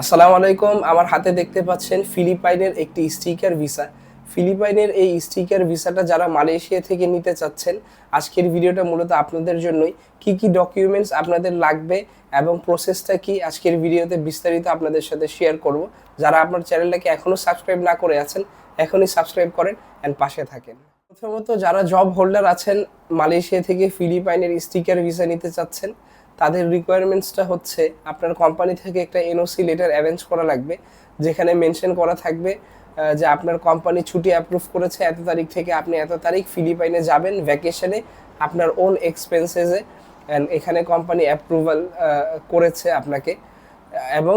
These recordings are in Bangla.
আসসালামু আলাইকুম। আমার হাতে দেখতে পাচ্ছেন ফিলিপাইনের একটি স্টিকার ভিসা। ফিলিপাইনের এই স্টিকার ভিসাটা যারা মালয়েশিয়া থেকে নিতে চাচ্ছেন, আজকের ভিডিওটা মূলত আপনাদের জন্যই। কি কি ডকুমেন্টস আপনাদের লাগবে এবং প্রসেসটা কি, আজকের ভিডিওতে বিস্তারিত আপনাদের সাথে শেয়ার করব। যারা আপনার চ্যানেলটাকে এখনও সাবস্ক্রাইব না করে আছেন, এখনই সাবস্ক্রাইব করেন অ্যান্ড পাশে থাকেন। প্রথমত যারা জব হোল্ডার আছেন, মালয়েশিয়া থেকে ফিলিপাইনের স্টিকার ভিসা নিতে চাচ্ছেন তাদের রিকোয়ারমেন্টসটা হচ্ছে আপনার কোম্পানি থেকে একটা এনওসি লেটার অ্যারেঞ্জ করা লাগবে, যেখানে মেনশন করা থাকবে যে আপনার কোম্পানি ছুটি অ্যাপ্রুভ করেছে, এত তারিখ থেকে আপনি এত তারিখ ফিলিপাইনে যাবেন ভ্যাকেশনে আপনার ওন এক্সপেন্সেসে এখানে কোম্পানি অ্যাপ্রুভাল করেছে আপনাকে। এবং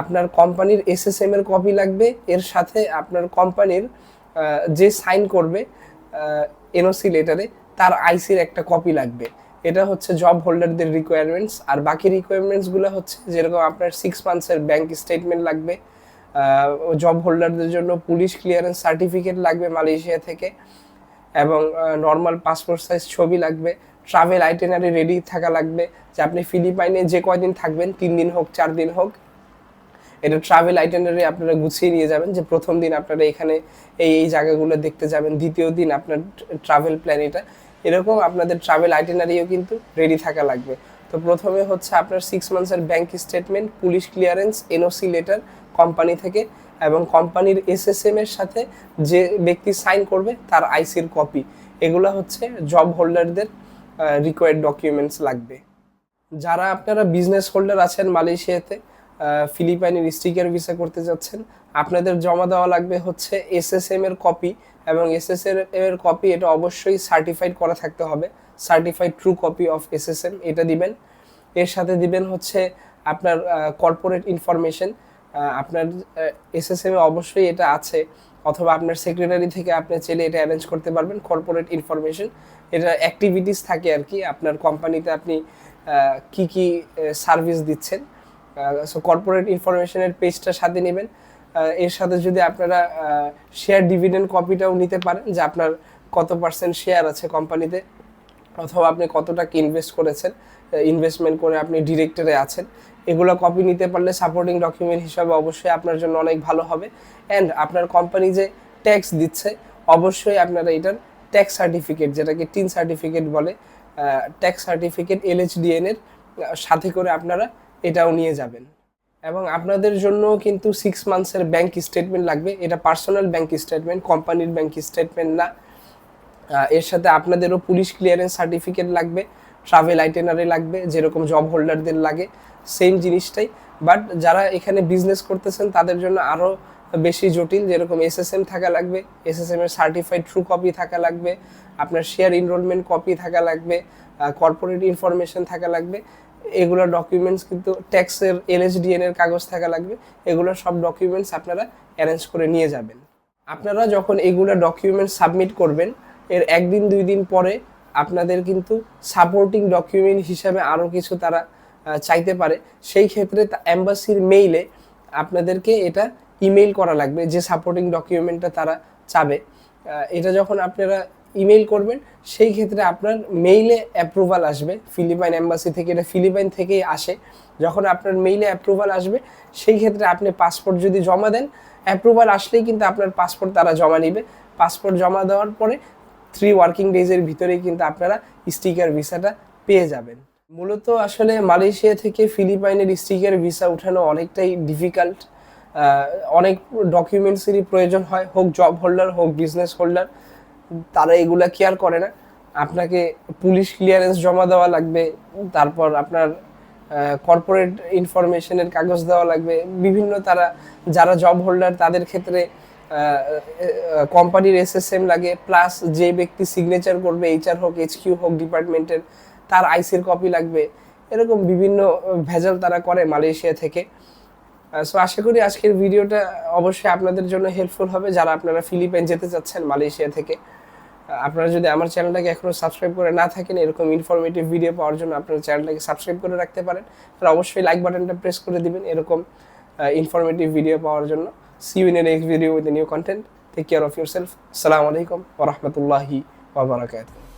আপনার কোম্পানির এসএসএম এর কপি লাগবে, এর সাথে আপনার কোম্পানির যে সাইন করবে এনওসি লেটারে তার আইসির একটা কপি লাগবে। এটা হচ্ছে জব হোল্ডারদের রিকোয়ারমেন্টস আর বাকি রিকোয়ারমেন্টসগুলো হচ্ছে যেরকম আপনার সিক্স মান্থসের ব্যাংক স্টেটমেন্ট লাগবে জব হোল্ডারদের জন্য পুলিশ ক্লিয়ারেন্স সার্টিফিকেট লাগবে মালয়েশিয়া থেকে, এবং নর্মাল পাসপোর্ট সাইজ ছবি লাগবে ট্রাভেল আইটেনারি রেডি থাকা লাগবে, যে আপনি ফিলিপাইনে যে কয়দিন থাকবেন, তিন দিন হোক, চার দিন হোক, এটা ট্রাভেল আইটেনারি আপনারা গুছিয়ে নিয়ে যাবেন, যে প্রথম দিন আপনারা এখানে এই এই জায়গাগুলো দেখতে যাবেন, দ্বিতীয় দিন আপনার ট্রাভেল প্ল্যান এটা এরকম আপনাদের ট্রাভেল আইটেনারিও কিন্তু রেডি থাকা লাগবে। তো প্রথমে হচ্ছে আপনার six মান্থসের bank statement police clearance NOC letter company থেকে এবং কোম্পানির এসএসএম এর সাথে যে ব্যক্তি সাইন করবে তার আইসির কপি এগুলো হচ্ছে জব হোল্ডারদের রিকোয়ার্ড ডকুমেন্টস লাগবে। যারা আপনারা বিজনেস হোল্ডার আছেন মালয়েশিয়াতে ফিলিপাইনের স্টিকার ভিসা করতে যাচ্ছেন। আপনাদের জমা দেওয়া লাগবে হচ্ছে এসএসএম এর কপি এবং এসএসএম এর কপি এটা অবশ্যই সার্টিফাইড করা থাকতে হবে। Certified true copy of SSM এটা দিবেন। এর সাথে দিবেন হচ্ছে আপনার কর্পোরেট ইনফরমেশন আপনার এসএসএম এ অবশ্যই এটা আছে। অথবা আপনার সেক্রেটারি থেকে আপনি চাইলে এটা অ্যারেঞ্জ করতে পারবেন কর্পোরেট ইনফরমেশন এটা অ্যাক্টিভিটিস থাকে আর কি, আপনার কোম্পানিতে আপনি কি কি সার্ভিস দিচ্ছেন। সো কর্পোরেট ইনফরমেশনের পেজটা সাথে নেবেন। এর সাথে যদি আপনারা শেয়ার ডিভিডেন্ড কপিটাও নিতে পারেন, যে আপনার কত পার্সেন্ট শেয়ার আছে কোম্পানিতে অথবা আপনি কত টাকা ইনভেস্ট করেছেন ইনভেস্টমেন্ট করে আপনি ডিরেক্টরে আছেন, এগুলো কপি নিতে পারলে সাপোর্টিং ডকুমেন্ট হিসাবে অবশ্যই আপনার জন্য অনেক ভালো হবে। অ্যান্ড আপনার কোম্পানি যে ট্যাক্স দিচ্ছে, অবশ্যই আপনারা এটার ট্যাক্স সার্টিফিকেট যেটাকে টিন সার্টিফিকেট বলে ট্যাক্স সার্টিফিকেট এলএচডিএন এর সাথে করে আপনারা এটাও নিয়ে যাবেন। এবং আপনাদের জন্য কিন্তু সিক্স মান্থসের ব্যাংক স্টেটমেন্ট লাগবে। এটা পার্সোনাল ব্যাংক স্টেটমেন্ট কোম্পানির ব্যাংক স্টেটমেন্ট না। এর সাথে আপনাদেরও পুলিশ ক্লিয়ারেন্স সার্টিফিকেট লাগবে ট্রাভেল আইটেনারি লাগবে, যেরকম জব হোল্ডারদের লাগে সেম জিনিসটাই। বাট যারা এখানে বিজনেস করতেছেন, তাদের জন্য আরও বেশি জটিল, যেরকম এসএসএম থাকা লাগবে এসএসএম এর সার্টিফাইড ট্রু কপি থাকা লাগবে, আপনার শেয়ার এনরোলমেন্ট কপি থাকা লাগবে কর্পোরেট ইনফরমেশন থাকা লাগবে। এগুলো ডকুমেন্টস কিন্তু ট্যাক্সের এলএসডিএন এর কাগজ থাকা লাগবে। এগুলো সব ডকুমেন্টস আপনারা অ্যারেঞ্জ করে নিয়ে যাবেন। আপনারা যখন এগুলো ডকুমেন্ট সাবমিট করবেন, এর একদিন, দুই দিন পরে আপনাদের কিন্তু সাপোর্টিং ডকুমেন্ট হিসাবে আরও কিছু তারা চাইতে পারে। সেই ক্ষেত্রে অ্যাম্বাসির মেইলে আপনাদেরকে এটা ইমেইল করা লাগবে, যে সাপোর্টিং ডকুমেন্টটা তারা চাবে। এটা যখন আপনারা ইমেইল করবেন, সেই ক্ষেত্রে আপনার মেইলে অ্যাপ্রুভাল আসবে। ফিলিপাইন অ্যাম্বাসি থেকে, এটা ফিলিপাইন থেকেই আসে। যখন আপনার মেইলে অ্যাপ্রুভাল আসবে, সেই ক্ষেত্রে আপনি পাসপোর্ট যদি জমা দেন অ্যাপ্রুভাল আসলেই কিন্তু আপনার পাসপোর্ট তারা জমা নেবে। পাসপোর্ট জমা দেওয়ার পরে থ্রি ওয়ার্কিং ডেজের ভিতরেই কিন্তু আপনারা স্টিকার ভিসাটা পেয়ে যাবেন। মূলত আসলে মালয়েশিয়া থেকে ফিলিপাইনের স্টিকার ভিসা উঠানো অনেকটাই ডিফিকাল্ট অনেক ডকুমেন্টসেরই প্রয়োজন হয়, হোক জব হোল্ডার হোক বিজনেস হোল্ডার তারা এগুলা কেয়ার করে না। আপনাকে পুলিশ ক্লিয়ারেন্স জমা দেওয়া লাগবে, তারপর আপনার কর্পোরেট ইনফরমেশনের কাগজ দেওয়া লাগবে। বিভিন্ন তারা, যারা জব হোল্ডার তাদের ক্ষেত্রে কোম্পানির এসএসএম লাগে প্লাস যে ব্যক্তি সিগনেচার করবে এইচআর হোক এইচকিউ হোক ডিপার্টমেন্টের তার আইসির কপি লাগবে। এরকম বিভিন্ন ভেজাল তারা করে মালয়েশিয়া থেকে। সো আশা করি আজকের ভিডিওটা অবশ্যই আপনাদের জন্য হেল্পফুল হবে। যারা আপনারা ফিলিপাইন যেতে চাচ্ছেন মালয়েশিয়া থেকে আপনারা যদি আমার চ্যানেলটাকে এখনও সাবস্ক্রাইব করে না থাকেন, এরকম ইনফরমেটিভ ভিডিও পাওয়ার জন্য আপনারা চ্যানেলটাকে সাবস্ক্রাইব করে রাখতে পারেন আর অবশ্যই লাইক বাটনটা প্রেস করে দিবেন এরকম ইনফরমেটিভ ভিডিও পাওয়ার জন্য। See you in next video with new content take care of yourself আসসালামু আলাইকুম ওরহমতুল্লাহি ওবরাকাতুহ